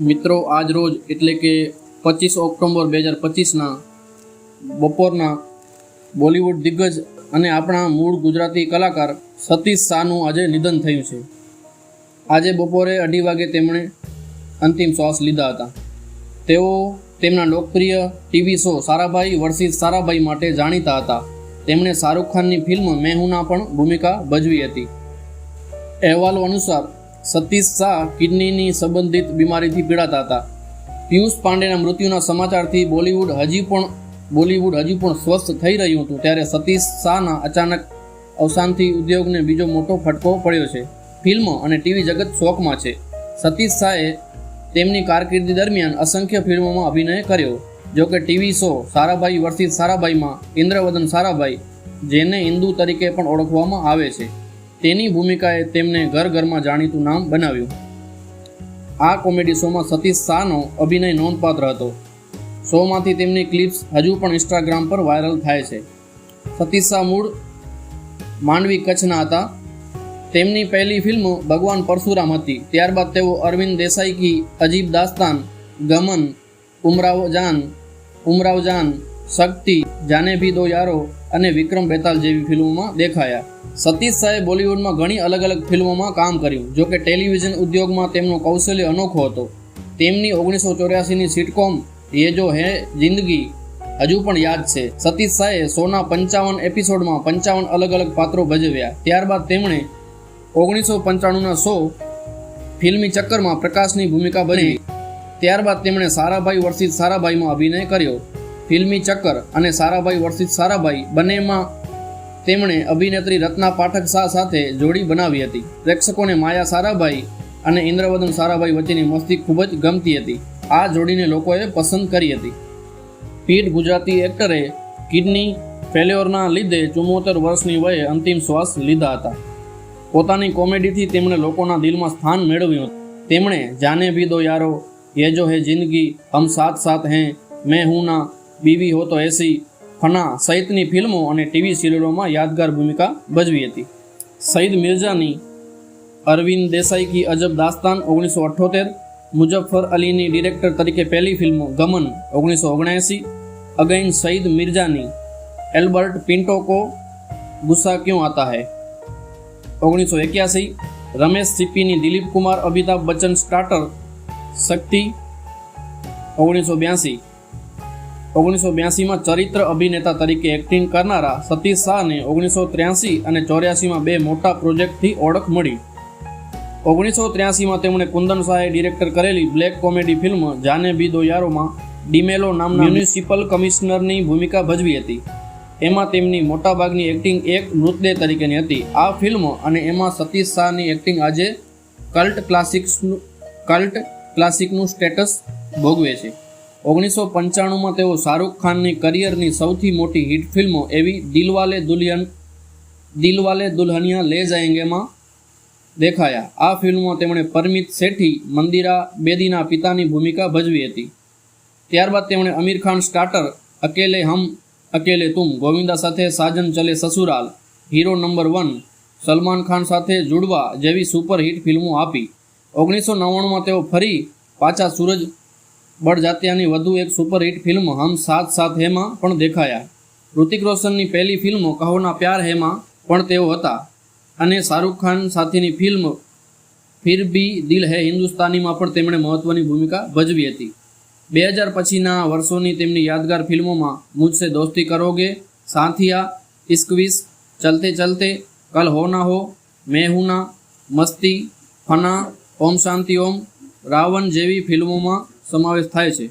મિત્રો, આજ રોજ એટલે કે પચીસ ઓક્ટોબર બે હજાર પચીસના બપોરના બોલિવૂડ દિગ્ગજ અને આપણા મૂળ ગુજરાતી કલાકાર સતીશ શાહનું આજે નિધન થયું છે. આજે બપોરે અઢી વાગે તેમણે અંતિમ શ્વાસ લીધા હતા. તેઓ તેમના લોકપ્રિય TV show Sarabhai versus Sarabhai માટે જાણીતા હતા. તેમણે શાહરૂખ ખાનની ફિલ્મ મેહુના પણ ભૂમિકા ભજવી હતી. અહેવાલો અનુસાર સતીશ શાહ કિડનીની સંબંધિત બીમારીથી પીડાતા હતા. પિયુષ પાંડેના મૃત્યુના સમાચારથી બોલિવૂડ હજી પણ, બોલિવૂડ હજુ પણ સ્વસ્થ થઈ રહ્યું હતું, ત્યારે સતીશ શાહના અચાનક અવસાનથી ઉદ્યોગને બીજો મોટો ફટકો પડ્યો છે. ફિલ્મ અને ટીવી જગત શોકમાં છે. સતીશ શાહે તેમની કારકિર્દી દરમિયાન અસંખ્ય ફિલ્મોમાં અભિનય કર્યો, જો કે ટીવી શો સારાભાઈ વર્સિસ સારાભાઈમાં, ઇન્દ્રવદન સારાભાઈ, જેને હિન્દુ તરીકે પણ ઓળખવામાં આવે છે. તેની ભૂમિકાએ તેમને ઘર ઘરમાં જાણીતું નામ બનાવ્યું. આ કોમેડી શોમાં સતીશ શાહનો અભિનય નોંધપાત્ર હતો. શોમાંથી તેમની ક્લિપ્સ હજુ પણ ઇન્સ્ટાગ્રામ પર વાયરલ થાય છે. સતીશ શાહ મૂળ માંડવી કચ્છના હતા. તેમની પહેલી ફિલ્મ ભગવાન પરશુરામ હતી. ત્યારબાદ તેઓ અરવિંદ દેસાઈ કી અજીબ દાસ્તાન, ગમન, ઉમરાવ જાન ઉમરાવ જાન શક્તિ, જાને ભી દો યારો, અને વિક્રમ બેતાલ જેવી ફિલ્મોમાં દેખાયા. સતીશ શાહે બોલિવૂડમાં ઘણી અલગ અલગ ફિલ્મોમાં કામ કર્યું, જો કે ટેલિવિઝન ઉદ્યોગમાં તેમનો કૌશલ્ય અનોખો હતો. તેમની ઓગણીસો ચોર્યાસીની સિટકોમ યે જો હે જિંદગી, હજુ પણ યાદ છે. સતીશ શાહે સોના પંચાવન એપિસોડમાં પંચાવન અલગ અલગ પાત્રો ભજવ્યા. ત્યારબાદ તેમણે ઓગણીસો પંચાણુંના શો ફિલ્મી ચક્કરમાં પ્રકાશની ભૂમિકા ભજવી. ત્યારબાદ તેમણે સારાભાઈ વર્સિસ સારાભાઈમાં અભિનય કર્યો. ફિલ્મી ચક્કર અને સારાભાઈ વર્ષિત સારાભાઈ બંનેમાં તેમણે અભિનેત્રી રત્ના પાઠક શાહ સાથે જોડી બનાવી હતી. પ્રેક્ષકોને માયા સારાભાઈ અને ઇન્દ્રવદન સારાભાઈ વચ્ચેની મસ્તી ખૂબ જ ગમતી હતી. આ જોડીને લોકોએ પસંદ કરી હતી. પીઢ ગુજરાતી એક્ટરે કિડની ફેલ્યોરના લીધે ચુમ્મોતેર વર્ષની વયે અંતિમ શ્વાસ લીધા હતા. પોતાની કોમેડીથી તેમણે લોકોના દિલમાં સ્થાન મેળવ્યું તેમણે જાને ભી દો યારો, યે જો હે જિંદગી, હમ સાથ સાથ હૈ, મેં હું ના બીવી હો તો એસી ફના સહિતની ફિલ્મો અને ટીવી સિરિયલોમાં યાદગાર ભૂમિકા ભજવી હતી. સઈદ મિર્ઝાની અરવિંદ દેસાઈ કી અજબ દાસ્તાન ઓગણીસો અઠ્ઠોતેર મુજફ્ફર અલીની ડિરેક્ટર તરીકે પહેલી ફિલ્મ ગમન ઓગણીસો ઓગણએંસી, અગૈન સઈદ મિર્ઝાની એલ્બર્ટ પિન્ટો કો ગુસ્સા ક્यों આતા હૈ? ઓગણીસો એક્યાસી, રમેશ સિપ્પીની દિલીપ કુમાર, અમિતાભ બચ્ચન સ્ટાર્ટર શક્તિ, ઓગણીસો બ્યાસી ઓગણીસો બ્યાસીમાં ચરિત્ર અભિનેતા તરીકે એક્ટિંગ કરનારા સતીશ શાહને ઓગણીસો ત્ર્યાસી અને ચોર્યાસીમાં બે મોટા પ્રોજેક્ટથી ઓળખ મળી. ઓગણીસો ત્ર્યાસીમાં તેમણે કુંદન શાહે ડિરેક્ટર કરેલી બ્લેક કોમેડી ફિલ્મ જાને બી દો યારોમાં ડીમેલો નામના મ્યુનિસિપલ કમિશનરની ભૂમિકા ભજવી હતી. એમાં તેમની મોટાભાગની એક્ટિંગ એક મૃતદેહ તરીકેની હતી. આ ફિલ્મ અને એમાં સતીશ શાહની એક્ટિંગ આજે કલ્ટ ક્લાસિક્સનું કલ્ટ ક્લાસિકનું સ્ટેટસ ભોગવે છે. ઓગણીસો પંચાણુંમાં તેઓ શાહરૂખ ખાનની કરિયરની સૌથી મોટી હિટ ફિલ્મો એવી દિલવાલે દુલ્હન, દિલવાલે દુલ્હનિયા લે જાયેંગેમાં દેખાયા. આ ફિલ્મમાં તેમણે પરમિત શેઠી, મંદિરા, બેદીના પિતાની ભૂમિકા ભજવી હતી. ત્યારબાદ તેમણે અમીર ખાન સ્ટાર્ટર, અકેલે હમ, અકેલે તુમ, ગોવિંદા સાથે Saajan Chale Sasural, hero number one, Salman Khan સાથે જુડવા જેવી સુપરહિટ ફિલ્મો આપી. ઓગણીસો નવ્વાણુંમાં તેઓ ફરી પાછા સૂરજ બળજાત્યાની વધુ એક સુપરહિટ ફિલ્મ હમ સાથ સાથ હેમાં પણ દેખાયા. ઋતિક રોશનની પહેલી ફિલ્મ કહોના પ્યાર હેમાં પણ તેઓ હતા. અને શાહરૂખ ખાન સાથેની ફિલ્મ ફિર ભી દિલ હે હિન્દુસ્તાનીમાં પણ તેમણે મહત્વની ભૂમિકા ભજવી હતી. બે હજાર પછીના વર્ષોની તેમની યાદગાર ફિલ્મોમાં મુજસે દોસ્તી કરોગે, સાથિયા, ઇસ્કવીસ, ચલતે ચલતે, કલ હો ના હો, મેં હું ના, મસ્તી, ફના, ઓમ શાંતિ ઓમ, રાવણ જેવી ફિલ્મોમાં સમાવેશ થાય છે.